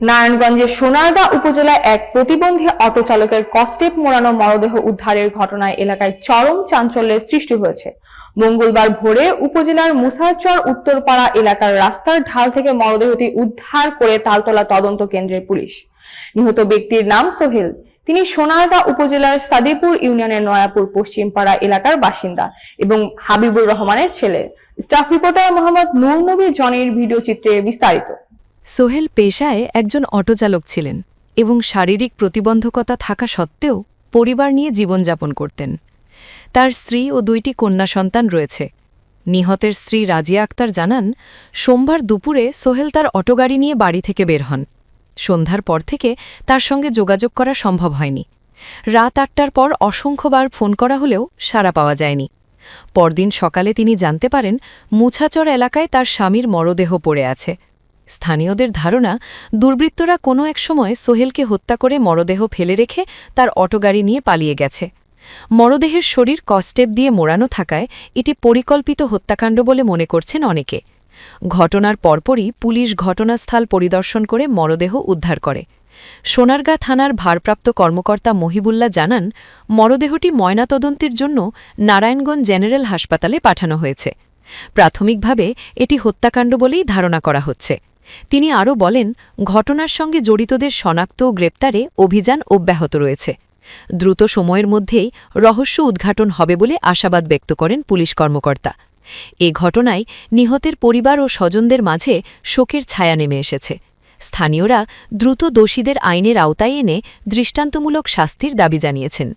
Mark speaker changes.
Speaker 1: নারায়ণগঞ্জের সোনারগা উপজেলায় এক প্রতিবন্ধী অটো চালকের কস্টেপ মোড়ানো মরদেহ উদ্ধারের ঘটনায় এলাকায় চরম চাঞ্চল্যের সৃষ্টি হয়েছে। মঙ্গলবার ভোরে উপজেলার মুসারচর উত্তরপাড়া এলাকার রাস্তার ঢাল থেকে মরদেহটি উদ্ধার করে তালতলা তদন্ত কেন্দ্রের পুলিশ। নিহত ব্যক্তির নাম সোহেল। তিনি সোনারগা উপজেলার সাদিপুর ইউনিয়নের নয়াপুর পশ্চিমপাড়া এলাকার বাসিন্দা এবং হাবিবুর রহমানের ছেলে। স্টাফ রিপোর্টার মোহাম্মদ নূর নবী জনির ভিডিও চিত্রে বিস্তারিত।
Speaker 2: সোহেল পেশায় একজন অটোচালক ছিলেন এবং শারীরিক প্রতিবন্ধকতা থাকা সত্ত্বেও পরিবার নিয়ে জীবনযাপন করতেন। তার স্ত্রী ও দুইটি কন্যা সন্তান রয়েছে। নিহতের স্ত্রী রাজিয়া আক্তার জানান, সোমবার দুপুরে সোহেল তার অটোগাড়ি নিয়ে বাড়ি থেকে বের হন। সন্ধ্যার পর থেকে তার সঙ্গে যোগাযোগ করা সম্ভব হয়নি। রাত আটটার পর অসংখ্যবার ফোন করা হলেও সাড়া পাওয়া যায়নি। পরদিন সকালে তিনি জানতে পারেন, মুছাচর এলাকায় তার স্বামীর মরদেহ পড়ে আছে। স্থানীয়দের ধারণা, দুর্বৃত্তরা কোনো এক সময় সোহেলকে হত্যা করে মরদেহ ফেলে রেখে তার অটোগাড়ি নিয়ে পালিয়ে গেছে। মরদেহের শরীর কস্টেপ দিয়ে মোড়ানো থাকায় এটি পরিকল্পিত হত্যাকাণ্ড বলে মনে করছেন অনেকে। ঘটনার পরপরই পুলিশ ঘটনাস্থল পরিদর্শন করে মরদেহ উদ্ধার করে। সোনারগাঁ থানার ভারপ্রাপ্ত কর্মকর্তা মহিবুল্লাহ জানান, মরদেহটি ময়নাতদন্তের জন্য নারায়ণগঞ্জ জেনারেল হাসপাতালে পাঠানো হয়েছে। প্রাথমিকভাবে এটি হত্যাকাণ্ড বলেই ধারণা করা হচ্ছে। তিনি আরও বলেন, ঘটনার সঙ্গে জড়িতদের শনাক্ত ও গ্রেপ্তারে অভিযান অব্যাহত রয়েছে। দ্রুত সময়ের মধ্যেই রহস্য উদ্ঘাটন হবে বলে আশাবাদ ব্যক্ত করেন পুলিশ কর্মকর্তা। এ ঘটনায় নিহতের পরিবার ও স্বজনদের মাঝে শোকের ছায়া নেমে এসেছে। স্থানীয়রা দ্রুত দোষীদের আইনের আওতায় এনে দৃষ্টান্তমূলক শাস্তির দাবি জানিয়েছেন।